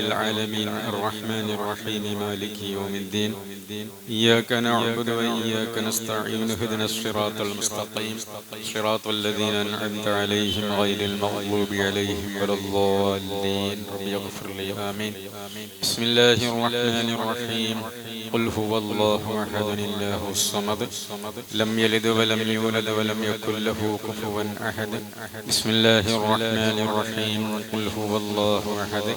العالمين. الرحمن الرحيم. مالك يوم الدين. إياك نعبد وإياك نستعين. اهدنا الصراط المستقيم. صراط الذين أنعمت عليهم غير المغضوب عليهم ولا الضالين. رب اغفر لي. آمين. بسم الله الرحمن الرحيم. قل هو الله أحد الله الصمد. لم يلد ولم يولد ولم يكن له كفوا أحد. بسم الله الرحمن الرحيم. قل هو الله أحد.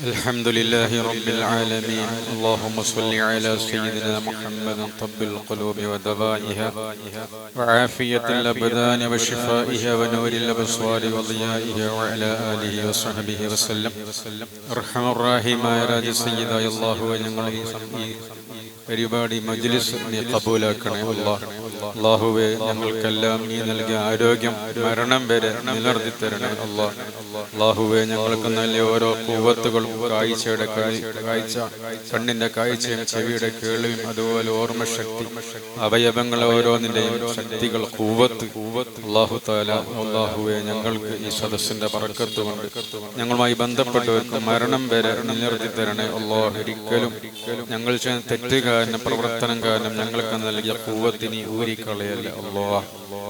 الحمد لله رب العالمين اللهم صل على سيدنا محمد طب القلوب ودبائها وعافية الأبدان وشفائها ونور الأبصار وضيائها وعلى آله وصحبه وسلم أرحم الراحمين يا راج سيداي الله ونعم പരിപാടി മജ്ലിസ് നീ കബൂലാക്കണേ അല്ലാഹ് അല്ലാഹുവേ ഞങ്ങൾക്കെല്ലാം നീ നൽകിയ ആരോഗ്യം മരണം വരെ നിലനിർത്തി തരണേ അല്ലാഹുവേ ഞങ്ങൾക്ക് നൽകിയ ഓരോ കൂവത്തുകളും കാഴ്ചയുടെ കാഴ്- കാഴ്ച കണ്ണിന്റെ കാഴ്ചയും ചെവിയുടെ കേൾവിയും അതുപോലെ ഓർമ്മശക്തി അവയവങ്ങളെ ഓരോന്നിന്റെയും ശക്തികൾ കൂവത്ത്. അള്ളാഹു താല അള്ളാഹുവെ ഞങ്ങൾക്ക് ഈ സദസ്സിന്റെ പറക്കത്ത് കൊണ്ട് ഞങ്ങളുമായി ബന്ധപ്പെട്ടവർക്ക് മരണം വരെ നിലനിർത്തി തരണേ അള്ളാഹു ഒരിക്കലും ഞങ്ങൾ ചെയ്യുന്ന തെറ്റ് കാരണം പ്രവർത്തനം കാരണം ഞങ്ങൾക്ക് നൽകിയ കൂവത്തിനി ഊരിക്കളയല്ല. അള്ളാഹ്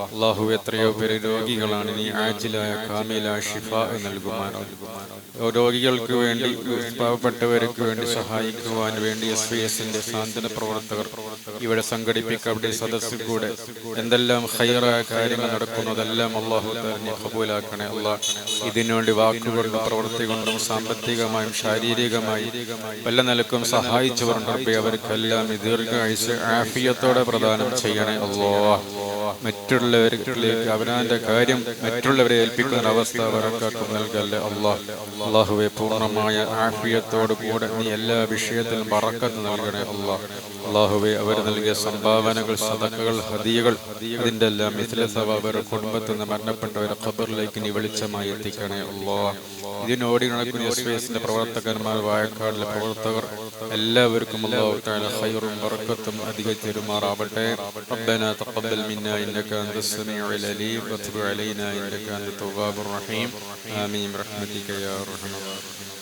അള്ളാഹു എത്രയോ പേര് രോഗികളാണ്. നീ ആജിലായ കാമില ഷിഫ നൽകുമാനോ രോഗികൾക്ക് വേണ്ടി പാവപ്പെട്ടവർക്ക് വേണ്ടി സഹായിക്കുവാൻ വേണ്ടി എസ് വി എസിന്റെ സാന്ത്വന പ്രവർത്തകർ ഇവിടെ സംഘടിപ്പിക്കപ്പെട്ട സദസ്സിൽ കൂടെ എന്തെല്ലാം ഹൈറായ കാര്യങ്ങൾ നടക്കുന്നതെല്ലാം അള്ളാഹു തന്നെ കബൂലാക്കണേ അള്ളാഹ് ഇതിനുവേണ്ടി വാക്കുകൊണ്ടും പ്രവൃത്തി കൊണ്ടും സാമ്പത്തികമായും ശാരീരികമായും പല നിലക്കും സഹായിച്ചവർ റബ്ബേ ഈ ദീർഘായുസ് ആഫിയത്തോടെ പ്രദാനം ചെയ്യണേ അല്ലോ മറ്റുള്ളവരിലേക്ക് അവനാന്റെ കാര്യം മറ്റുള്ളവരെ ഏൽപ്പിക്കുന്ന അവസ്ഥ നൽകല്ലേ അള്ളാഹ്. അള്ളാഹുവെ പൂർണമായ ആഫിയത്തോട് കൂടെ നീ എല്ലാ വിഷയത്തിലും പറക്കത്ത് നൽകണേ അള്ളാഹ്. അള്ളാഹുവെ അവർ നൽകിയ സംഭാവനകൾ സദക്കകൾ ഹദിയകൾ അതിന്റെ എല്ലാം മിഥില സഭ അവരുടെ കുടുംബത്തിൽ നിന്ന് മരണപ്പെട്ടവരെ ഖബറിലേക്ക് നീ വെളിച്ചമായി എത്തിക്കണേ അള്ളാഹ്. ഇതിനോടി നടക്കുന്ന എസ് പ്രവർത്തകന്മാർ വായക്കാടിലെ പ്രവർത്തകർ എല്ലാവർക്കും അള്ളാഹു خير بركة أدقى ترمارابة ربنا تقبل منا إنك أنت السميع العليم وتب علينا إنك أنت التواب الرحيم. آمين برحمتك يا أرحم الراحمين.